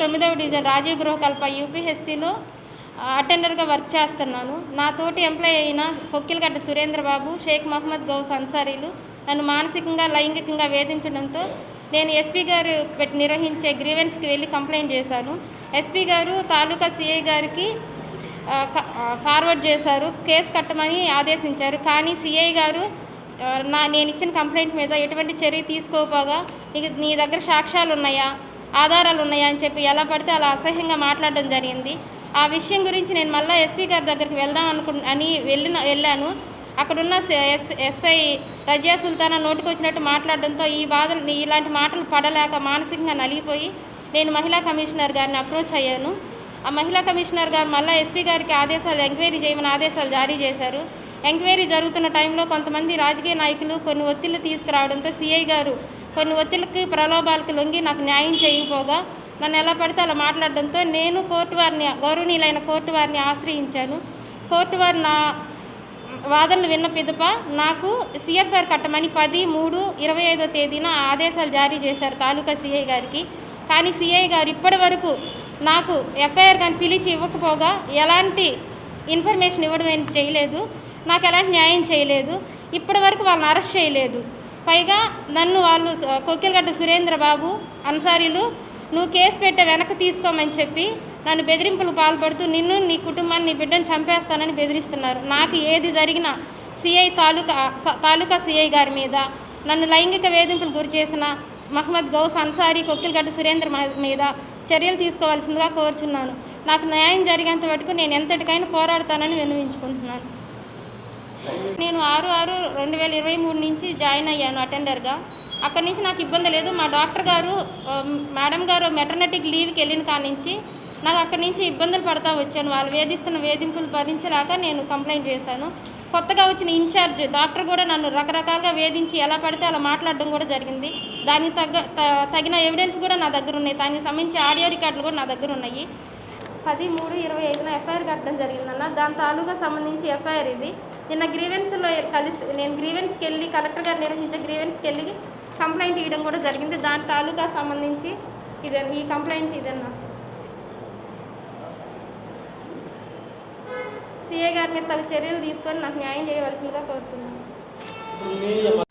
తొమ్మిదవ డివిజన్ రాజీవ్ గృహకల్ప యూపీహెచ్సిలో అటెండర్గా వర్క్ చేస్తున్నాను. నా తోటి ఎంప్లాయ్ అయిన కొక్కిలగడ్డ సురేంద్రబాబు షేక్ మహమ్మద్ గౌస్ అన్సారీలు నన్ను మానసికంగా లైంగికంగా వేధించడంతో నేను ఎస్పీ గారు పెట్టి నిర్వహించే గ్రీవెన్స్కి వెళ్ళి కంప్లైంట్ చేశాను. ఎస్పీ గారు తాలూకా సిఐ గారికి ఫార్వర్డ్ చేశారు కేసు కట్టమని ఆదేశించారు. కానీ సిఐ గారు నా నేను ఇచ్చిన కంప్లైంట్ మీద ఎటువంటి చర్య తీసుకోపోగా నీ దగ్గర సాక్ష్యాలు ఉన్నాయా ఆధారాలు ఉన్నాయని చెప్పి ఎలా పడితే అలా అసహ్యంగా మాట్లాడడం జరిగింది. ఆ విషయం గురించి నేను మళ్ళీ ఎస్పీ గారి దగ్గరికి వెళ్దాం అనుకు అని వెళ్ళిన వెళ్ళాను. అక్కడున్న ఎస్ ఎస్ఐ రజియా సుల్తానా నోటికి వచ్చినట్టు మాట్లాడడంతో ఈ బాధ ఇలాంటి మాటలు పడలేక మానసికంగా నలిగిపోయి నేను మహిళా కమిషనర్ గారిని అప్రోచ్ అయ్యాను. ఆ మహిళా కమిషనర్ గారు మళ్ళీ ఎస్పీ గారికి ఆదేశాలు ఎంక్వైరీ చేయమని ఆదేశాలు జారీ చేశారు. ఎంక్వైరీ జరుగుతున్న టైంలో కొంతమంది రాజకీయ నాయకులు కొన్ని ఒత్తిళ్ళు తీసుకురావడంతో సిఐ గారు కొన్ని ఒత్తిళ్ళకి ప్రలోభాలకు లొంగి నాకు న్యాయం చేయకపోగా నన్ను ఎలా పడితే అలా మాట్లాడడంతో నేను కోర్టు వారిని గౌరవనీయులైన కోర్టు వారిని ఆశ్రయించాను. కోర్టు వారు నా వాదనలు విన్న పిదప నాకు సిఎఫ్ఆర్ కట్టమని పది మూడు ఇరవై ఐదో తేదీన ఆదేశాలు జారీ చేశారు తాలూకా సిఐ గారికి. కానీ సిఐ గారు ఇప్పటి వరకు నాకు ఎఫ్ఐఆర్ కానీ పిలిచి ఇవ్వకపోగా ఎలాంటి ఇన్ఫర్మేషన్ ఇవ్వడం చేయలేదు. నాకు ఎలాంటి న్యాయం చేయలేదు. ఇప్పటి వరకు వాళ్ళని అరెస్ట్ చేయలేదు. పైగా నన్ను వాళ్ళు స- కొక్కిలగడ్డ సురేంద్ర బాబు అన్సారీలు నువ్వు కేసు పెట్టే వెనక్కి తీసుకోమని చెప్పి నన్ను బెదిరింపులు పాల్పడుతూ నిన్ను నీ కుటుంబాన్ని నీ బిడ్డను చంపేస్తానని బెదిరిస్తున్నారు. నాకు ఏది జరిగినా సిఐ తాలూకా స- తాలూకా సిఐ గారి మీద నన్ను లైంగిక వేధింపులు గురి చేసిన మహమ్మద్ గౌస్ అన్సారీ కొక్కిలగడ్డ సురేంద్ర మీద చర్యలు తీసుకోవాల్సిందిగా కోరుచున్నాను. నాకు న్యాయం జరిగేంత వరకు నేను ఎంతటికైనా పోరాడతానని విన్నవించుకుంటున్నాను. నేను ఆరు ఆరు రెండు వేల ఇరవై మూడు నుంచి జాయిన్ అయ్యాను అటెండర్గా. అక్కడి నుంచి నాకు ఇబ్బంది లేదు. మా డాక్టర్ గారు మేడం గారు మెటర్నటీకి లీవ్కి వెళ్ళిన కాడ నుంచి నాకు అక్కడి నుంచి ఇబ్బందులు పడతా వచ్చాను. వాళ్ళు వేధిస్తున్న వేధింపులు భరించలేక నేను కంప్లైంట్ చేశాను. కొత్తగా వచ్చిన ఇన్ఛార్జ్ డాక్టర్ కూడా నన్ను రకరకాలుగా వేధించి ఎలా పడితే అలా మాట్లాడడం కూడా జరిగింది. దానికి తగ్గ త- తగిన ఎవిడెన్స్ కూడా నా దగ్గర ఉన్నాయి. దానికి సంబంధించి ఆడియో రికార్డులు కూడా నా దగ్గర ఉన్నాయి. పది మూడు ఇరవై ఐదున ఎఫ్ఐఆర్ కట్టడం జరిగిందన్న. దాని తాలూకా సంబంధించి ఎఫ్ఐఆర్ ఇది. నిన్న గ్రీవెన్స్లో కలిసి నేను గ్రీవెన్స్కి వెళ్ళి కలెక్టర్ గారు నిర్వహించే గ్రీవెన్స్కి వెళ్ళి కంప్లైంట్ ఇవ్వడం కూడా జరిగింది. దాని తాలూకా సంబంధించి ఇదే ఈ కంప్లైంట్ ఇదన్నా. సిఏ గారి మీద తగు చర్యలు తీసుకొని నాకు న్యాయం చేయవలసిందిగా కోరుతున్నాను.